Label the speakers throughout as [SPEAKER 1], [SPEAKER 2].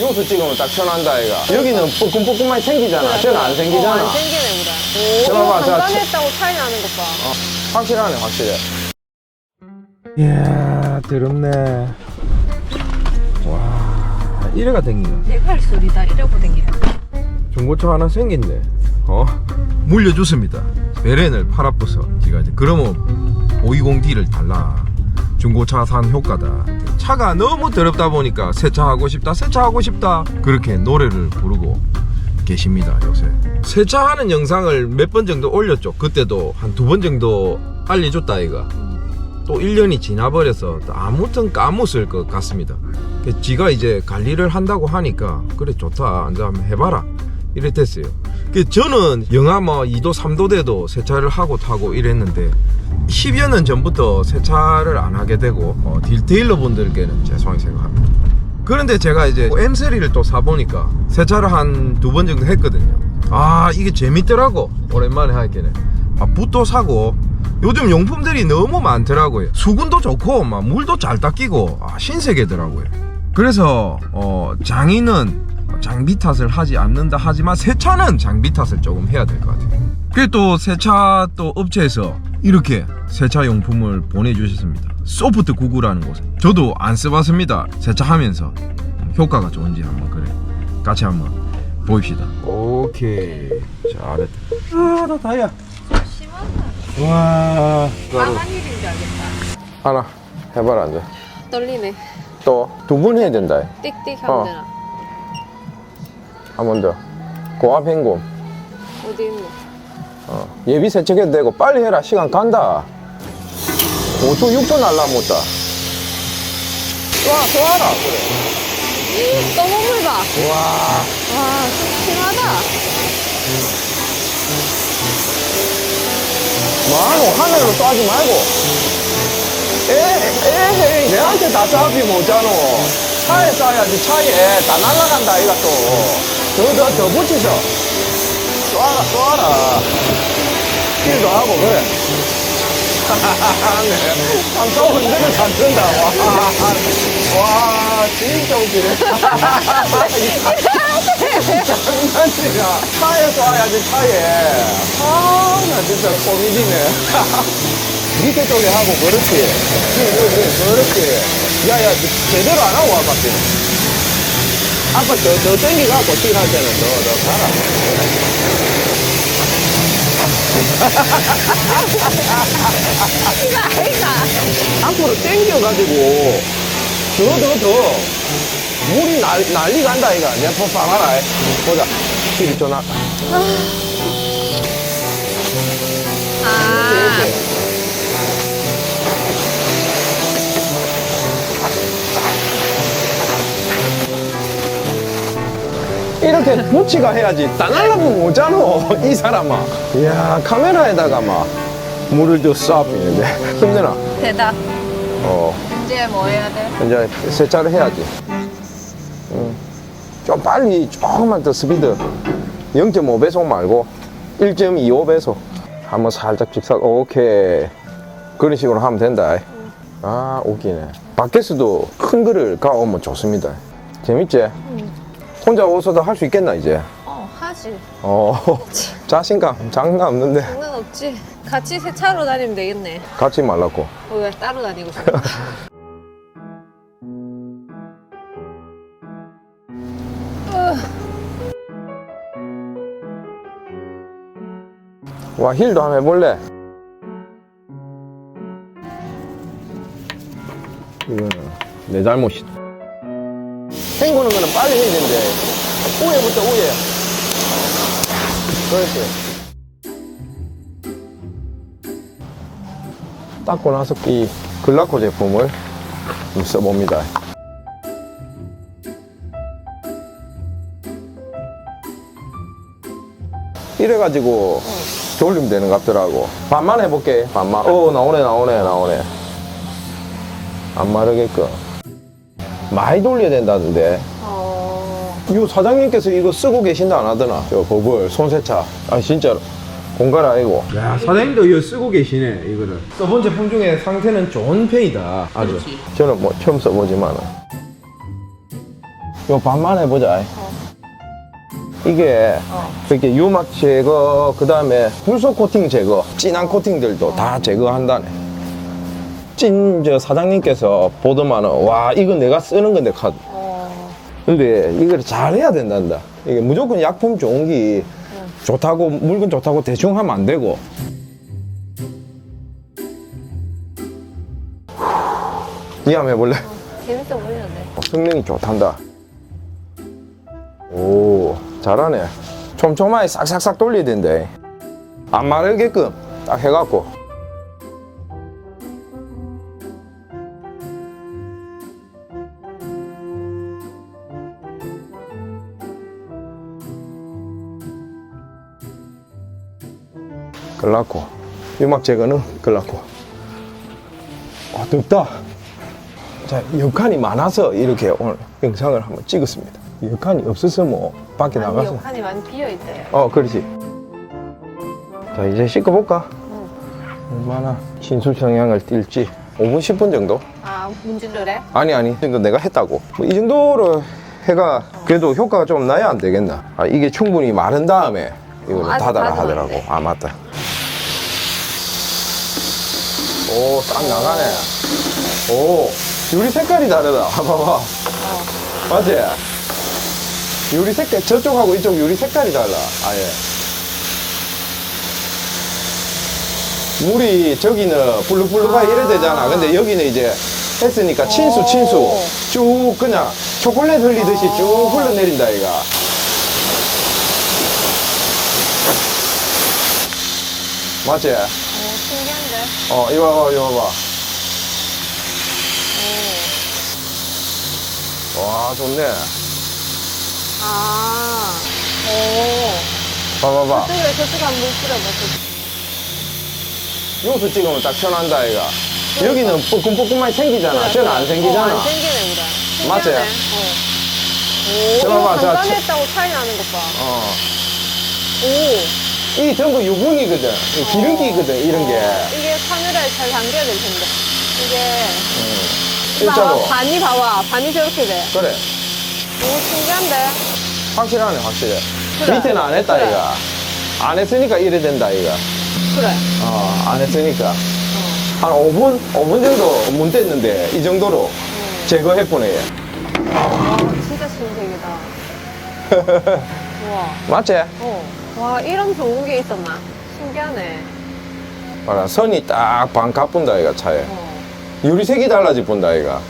[SPEAKER 1] 여기서 찍으면 딱 편한다 이가. 여기는 뻐끔뻐끔하게 생기잖아. 저는 안 생기잖아.
[SPEAKER 2] 어, 안 생기네, 보다.
[SPEAKER 1] 저거
[SPEAKER 2] 오, 간단했다고 차이 나는 것 봐.
[SPEAKER 1] 어, 확실하네 확실해.
[SPEAKER 3] 이야 더럽네. 와 이래가 댕기네.
[SPEAKER 2] 대팔 소리다, 이러고 댕기다.
[SPEAKER 3] 중고차 하나 생겼네 어? 물려줬습니다. 베렌을 팔아부서 제가 이제 그러면 520D를 달라 중고차 산 효과다. 차가 너무 더럽다 보니까 세차하고 싶다 세차하고 싶다. 그렇게 노래를 부르고 계십니다 요새. 세차하는 영상을 몇 번 정도 올렸죠? 그때도 한 두 번 정도 알려줬다 이가 또 1년이 지나버려서 또 아무튼 까먹었을 것 같습니다. 그 지가 이제 관리를 한다고 하니까 그래 좋다. 앉아 한번 해봐라. 이랬댔어요. 그 저는 영하 뭐 2도 3도 돼도 세차를 하고 타고 이랬는데 10여 년 전부터 세차를 안 하게 되고 어, 딜테일러 분들께는 죄송하게 생각합니다. 그런데 제가 이제 M3를 또 사보니까 세차를 한 두 번 정도 했거든요. 아 이게 재밌더라고 오랜만에 하기에는 아, 붓도 사고 요즘 용품들이 너무 많더라고요. 수분도 좋고 막 물도 잘 닦이고 아, 신세계더라고요. 그래서 어, 장인은 장비 탓을 하지 않는다 하지만 세차는 장비 탓을 조금 해야 될 것 같아요. 그리고 또 세차 또 업체에서 이렇게 세차 용품을 보내주셨습니다. 소프트 구구라는 곳에 저도 안 써봤습니다. 세차하면서 효과가 좋은지 한번 그래 같이 한번 보입시다. 오케이 잘했다. 아나 다야.
[SPEAKER 2] 심하다.
[SPEAKER 3] 와.
[SPEAKER 2] 까만 일인 줄 알겠다.
[SPEAKER 1] 하나 해봐라 이제
[SPEAKER 2] 떨리네.
[SPEAKER 1] 또 두 번 해야 된다
[SPEAKER 2] 띡띡 하면
[SPEAKER 1] 어.
[SPEAKER 2] 되나?
[SPEAKER 1] 한 번 더 고압 행곰
[SPEAKER 2] 어디 있노?
[SPEAKER 1] 어, 예비 세척해도 되고 빨리 해라. 시간 간다. 5초 6초 날라못다. 쏴 쏴라. 그래.
[SPEAKER 2] 떠먹물 봐.
[SPEAKER 1] 와
[SPEAKER 2] 와, 심하다.
[SPEAKER 1] 뭐하노 하늘로 쏴지 말고. 에이 에이 내한테 다 쏴비 못하노. 차에 쏴야지 차에. 다 날라간다 이가 또더더 더 붙이셔 쏴라 쏴라. 킬도 하고 그래. 흔들어 잘 뜬다. 와, 와 진짜 웃기네. 장난치냐. 차에 쏴야지 차에. 아 나 진짜 코미디네. 밑에 쪽에 하고 그렇지. 그렇지 그렇지. 야 야 제대로 안 하고 와봤지 아까 더, 더 땡기갖고 튀할 때는? 더, 더 가라. 앞으로 땡겨가지고. 더 더 더 물이 날, 난리 간다 이가 내가 더 봐봐라. 보자. 길이 더 나.
[SPEAKER 2] 아,
[SPEAKER 1] 이렇게. 이렇게 부치가 해야지. 다 날라보면 뭐잖아 이 사람아. 이야 카메라에다가 막 물을 더 쏴비는데. 힘드나?
[SPEAKER 2] 대답.
[SPEAKER 1] 어.
[SPEAKER 2] 이제 뭐 해야 돼?
[SPEAKER 1] 이제 세차를 해야지. 음. 좀 빨리 조금만 더 스피드. 0.5배속 말고 1.25배속. 한번 살짝 직사 오케이. 그런 식으로 하면 된다. 아 웃기네. 밖에서도 큰 거를 가오면 좋습니다. 재밌지? 혼자 오서도 할 수 있겠나 이제
[SPEAKER 2] 어, 하지.
[SPEAKER 1] 어 자신감 장난 없는데
[SPEAKER 2] 장난 없지. 같이 세차로 다니면 되겠네.
[SPEAKER 1] 같이 말라고
[SPEAKER 2] 어, 왜 따로 다니고 싶어?
[SPEAKER 1] 와 힐도 한번 해볼래? 이거는 내 잘못이다 헹구는 거는 빨리 해야 되는데 우에부터 우에 그렇지 닦고 나서 이 글라코 제품을 좀 써봅니다 이래가지고 돌리면 되는 것 같더라고. 반만 해볼게. 반만. 어, 나오네, 나오네, 나오네. 안 마르게끔. 많이 돌려야 된다던데.
[SPEAKER 2] 어,
[SPEAKER 1] 이 사장님께서 이거 쓰고 계신다 안 하더나? 저 버블, 손세차. 아, 진짜로. 공갈 아니고. 야, 사장님도 이거 쓰고 계시네, 이거를. 써본 제품 중에 상태는 좋은 편이다. 아주. 저는 뭐 처음 써보지만. 요 반만 해보자. 이게
[SPEAKER 2] 어.
[SPEAKER 1] 이렇게 유막 제거, 그 다음에 불소 코팅 제거, 진한 코팅들도 다 제거한다네. 찐 저 사장님께서 보더만은 와 이거 내가 쓰는 건데 카드.
[SPEAKER 2] 어.
[SPEAKER 1] 근데 이걸 잘해야 된단다. 이게 무조건 약품 좋은 게 좋다고 물건 좋다고 대충 하면 안 되고. 니 한번 해볼래?
[SPEAKER 2] 재밌어 보이는데.
[SPEAKER 1] 성능이 좋단다. 오, 잘하네. 촘촘하게 싹싹싹 돌려야 된대. 안 마르게끔 딱 해갖고. 걸랐고. 유막 제거는 걸랐고. 아, 덥다. 자, 역할이 많아서 이렇게 오늘 영상을 한번 찍었습니다. 역할이 없어서 뭐 밖에
[SPEAKER 2] 아니,
[SPEAKER 1] 나가서.
[SPEAKER 2] 역한이 많이 비어있대.
[SPEAKER 1] 어, 그렇지. 자, 이제 씻어볼까? 얼마나 진수 성향을 띌지. 5분, 10분 정도?
[SPEAKER 2] 아, 문질러래?
[SPEAKER 1] 아니, 아니. 이 정도 내가 했다고. 뭐 이 정도로 해가 그래도 효과가 좀 나야 안 되겠나? 아, 이게 충분히 마른 다음에 이거를
[SPEAKER 2] 어,
[SPEAKER 1] 닫아라 하더라고.
[SPEAKER 2] 돼.
[SPEAKER 1] 아, 맞다. 오, 딱 나가네. 오, 유리 색깔이 다르다. 봐봐. 맞지? 유리 색깔, 저쪽하고 이쪽 유리 색깔이 달라. 아예. 물이 저기는 블루블루가 이래 되잖아. 근데 여기는 이제 했으니까 친수, 친수. 쭉 그냥 초콜릿 흘리듯이 쭉 흘러내린다, 이가. 맞지? 어, 이거 봐봐, 이거 봐봐.
[SPEAKER 2] 오.
[SPEAKER 1] 와, 좋네.
[SPEAKER 2] 아. 오.
[SPEAKER 1] 봐봐봐.
[SPEAKER 2] 저쪽에 저쪽 한물 뿌려봐.
[SPEAKER 1] 여기서 찍으면 딱 편한다, 이가. 여기는 뻐끔뻐끔하게 생기잖아. 저는 안 생기잖아.
[SPEAKER 2] 어, 안 생기네.
[SPEAKER 1] 맞지?
[SPEAKER 2] 신기하네. 어. 오,
[SPEAKER 1] 자,
[SPEAKER 2] 이거
[SPEAKER 1] 자,
[SPEAKER 2] 간단했다고 차이 나는 것 봐.
[SPEAKER 1] 어.
[SPEAKER 2] 오.
[SPEAKER 1] 이 전부 유분이거든. 이 기름기거든, 이런 게.
[SPEAKER 2] 어, 이게 카메라에 잘 담겨야 될 텐데. 이게. 봐봐,
[SPEAKER 1] 일자로.
[SPEAKER 2] 반이 봐봐. 반이 저렇게 돼.
[SPEAKER 1] 그래.
[SPEAKER 2] 오, 신기한데?
[SPEAKER 1] 확실하네, 확실해.
[SPEAKER 2] 그래.
[SPEAKER 1] 밑에는 안 했다,
[SPEAKER 2] 그래.
[SPEAKER 1] 이가. 안 했으니까 이래 된다, 이가.
[SPEAKER 2] 그래.
[SPEAKER 1] 어, 안 했으니까.
[SPEAKER 2] 어.
[SPEAKER 1] 한 5분? 5분 정도 못 됐는데, 이 정도로
[SPEAKER 2] 음.
[SPEAKER 1] 제거해보네.
[SPEAKER 2] 와, 진짜 신세계다. 우와.
[SPEAKER 1] 맞지?
[SPEAKER 2] 어. 와, 이런 좋은 게 있었나? 신기하네.
[SPEAKER 1] 봐라, 선이 딱반 가뿐다, 이가, 차에.
[SPEAKER 2] 어.
[SPEAKER 1] 유리색이 달라지 본다, 이가.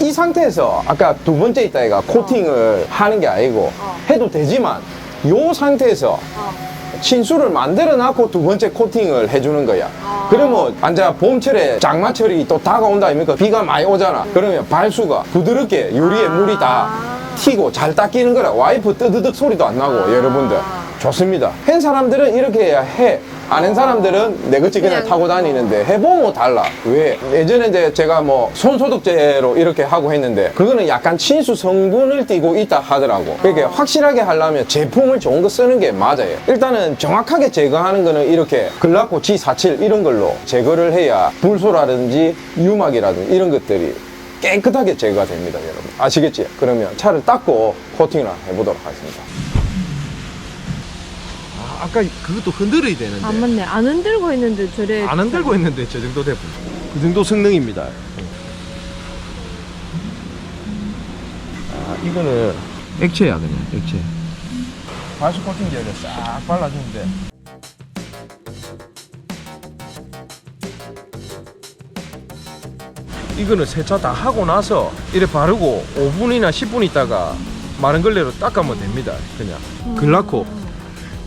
[SPEAKER 1] 이 상태에서 아까 두 번째 있다, 이가. 코팅을 하는 게 아니고,
[SPEAKER 2] 어.
[SPEAKER 1] 해도 되지만, 요 상태에서
[SPEAKER 2] 어.
[SPEAKER 1] 친수를 만들어 놨고 두 번째 코팅을 해주는 거야.
[SPEAKER 2] 아.
[SPEAKER 1] 그러면 앉아 봄철에 장마철이 또 다가온다 아닙니까? 비가 많이 오잖아. 그러면 발수가 부드럽게 유리에
[SPEAKER 2] 아.
[SPEAKER 1] 물이 다 튀고 잘 닦이는 거라. 와이프 뜨드득 소리도 안 나고
[SPEAKER 2] 아.
[SPEAKER 1] 여러분들 좋습니다. 한 사람들은 이렇게 해야 해. 안한 사람들은 내것이 그냥,
[SPEAKER 2] 그냥
[SPEAKER 1] 타고 다니는데 해보면 달라. 왜? 예전에 이제 제가 뭐 손소독제로 이렇게 하고 했는데 그거는 약간 친수 성분을 띠고 있다 하더라고. 그러니까 확실하게 하려면 제품을 좋은 거 쓰는 게 맞아요. 일단은 정확하게 제거하는 거는 이렇게 글라코 G47 이런 걸로 제거를 해야 불소라든지 유막이라든지 이런 것들이 깨끗하게 제거가 됩니다, 여러분. 아시겠지? 그러면 차를 닦고 코팅을 해보도록 하겠습니다.
[SPEAKER 3] 아, 아까 그것도 흔들어야 되는데.
[SPEAKER 2] 안 맞네. 안 흔들고 있는데 저래.
[SPEAKER 3] 안 흔들고 했는데 저 정도 돼그 정도 성능입니다. 아 이거는 액체야 그냥 액체. 발수 코팅 제를 싹 발라주는데. 이거는 세차 다 하고 나서 이래 바르고 5분이나 10분 있다가 마른 걸레로 닦으면 됩니다 그냥. 글라코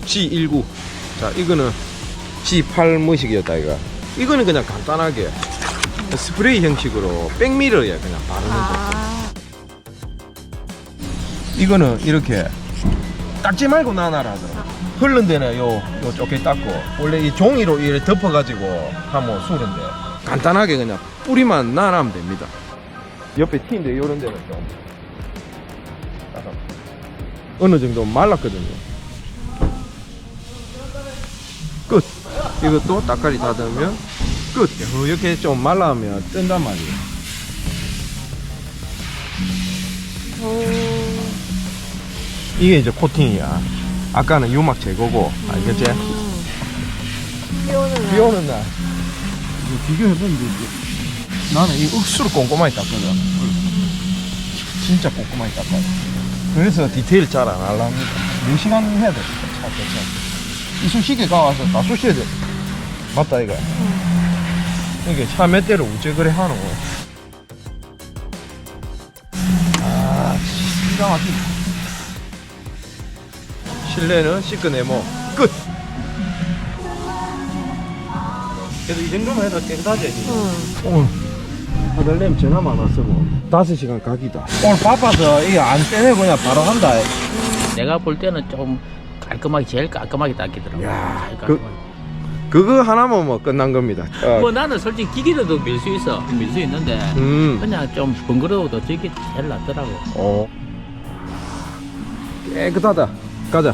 [SPEAKER 3] G19. 자 이거는 G8 뭐식이었다 이거. 이거는 그냥 간단하게 스프레이 형식으로 백미러에 그냥 바르는 거
[SPEAKER 2] 아.
[SPEAKER 3] 이거는 이렇게 닦지 말고 나눠라 하더라 흐른 데는 요, 요 쪼개 닦고 원래 이 종이로 이렇게 덮어가지고 하면 수는데 간단하게 그냥 뿌리만 나눠면 됩니다. 옆에 튀인데 요런 데는 좀 어느 정도 말랐거든요 이것도 따까리 닫으면 끝 이렇게 좀 말라면 뜬단 말이에요
[SPEAKER 2] 오.
[SPEAKER 1] 이게 이제 코팅이야. 아까는 유막 제거고, 알겠지?
[SPEAKER 2] 비 오는 날.
[SPEAKER 1] 비 오는 날. 비교해보면 되지. 나는 이 억수로 꼼꼼하게 닦거든. 진짜 꼼꼼하게 닦아요. 그래서 디테일 잘 안 하려합니다. 4시간 해야 돼. 차 대체. 이쑤시개 가와서 다 쑤셔야 돼. 맞다, 이거. 이게 차 몇 대를 우째 그래 하노. 아, 기가 막히네. 실내는 시크네모 끝! 그래도 이 정도만 해도 깨끗하지
[SPEAKER 2] 응.
[SPEAKER 1] 오늘 아들님 전화 많았어 뭐 다섯 시간 각이다 오늘 바빠서 이거 안 떼내고 그냥 바로 한다
[SPEAKER 4] 내가 볼 때는 좀 깔끔하게 제일 깔끔하게 닦이더라고.
[SPEAKER 1] 야,
[SPEAKER 4] 제일
[SPEAKER 1] 그-
[SPEAKER 4] 깔끔하게.
[SPEAKER 1] 그거 하나면 뭐 끝난 겁니다 어,
[SPEAKER 4] 뭐 나는 솔직히 기계로도 밀 수 있어, 밀 수 있는데
[SPEAKER 1] 음,
[SPEAKER 4] 그냥 좀 번거로워도 저게 제일 낫더라고.
[SPEAKER 1] 어. 깨끗하다 가자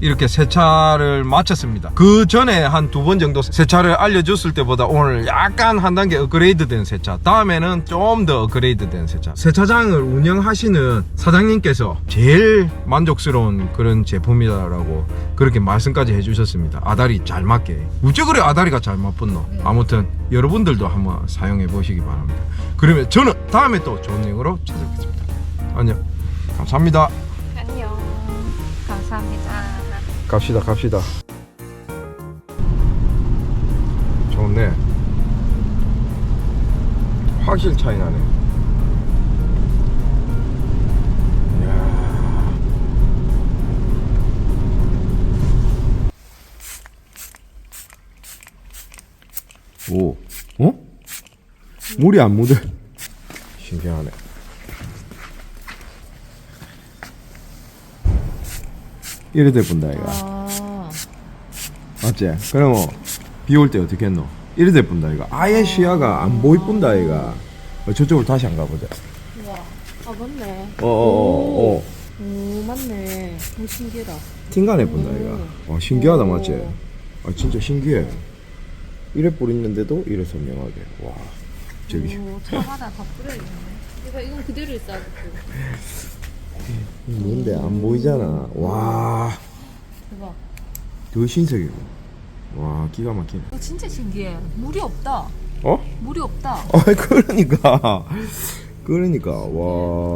[SPEAKER 1] 이렇게 세차를 마쳤습니다. 그 전에 한 두 번 정도 세차를 알려줬을 때보다 오늘 약간 한 단계 업그레이드 된 세차 다음에는 좀 더 업그레이드 된 세차. 세차장을 운영하시는 사장님께서 제일 만족스러운 그런 제품이다라고 그렇게 말씀까지 해주셨습니다. 아다리 잘 맞게. 우째 그래 아다리가 잘 맞붙노. 아무튼 여러분들도 한번 사용해 보시기 바랍니다. 그러면 저는 다음에 또 좋은 내용으로 찾아뵙겠습니다. 안녕. 감사합니다.
[SPEAKER 2] 안녕. 감사합니다.
[SPEAKER 1] 갑시다 갑시다. 좋네. 확실히 차이 나네. 오. 어? 물이 안 묻어. 신기하네 이래 돼 본다 이가
[SPEAKER 2] 아.
[SPEAKER 1] 맞지? 그러면 비올 때 어떻게 했노? 이래 돼 본다 이가 아예 시야가 안 보이 본다 이가 어, 저쪽으로 다시 안 가보자
[SPEAKER 2] 우와. 아, 맞네.
[SPEAKER 1] 어어어어
[SPEAKER 2] 오, 맞네. 오, 신기하다.
[SPEAKER 1] 팅간해 본다 이가 와 신기하다 맞지? 아 진짜 신기해 이래 뿌리는데도 이래 선명하게 와 저기
[SPEAKER 2] 오, 차마다 다 뿌려있네. 이거, 이건 그대로 있어야겠고.
[SPEAKER 1] 뭔데 안 보이잖아 와
[SPEAKER 2] 대박.
[SPEAKER 1] 더 신세계고 와 기가 막히네
[SPEAKER 2] 이거 진짜 신기해. 물이 없다.
[SPEAKER 1] 어?
[SPEAKER 2] 물이 없다.
[SPEAKER 1] 아 그러니까 그러니까 와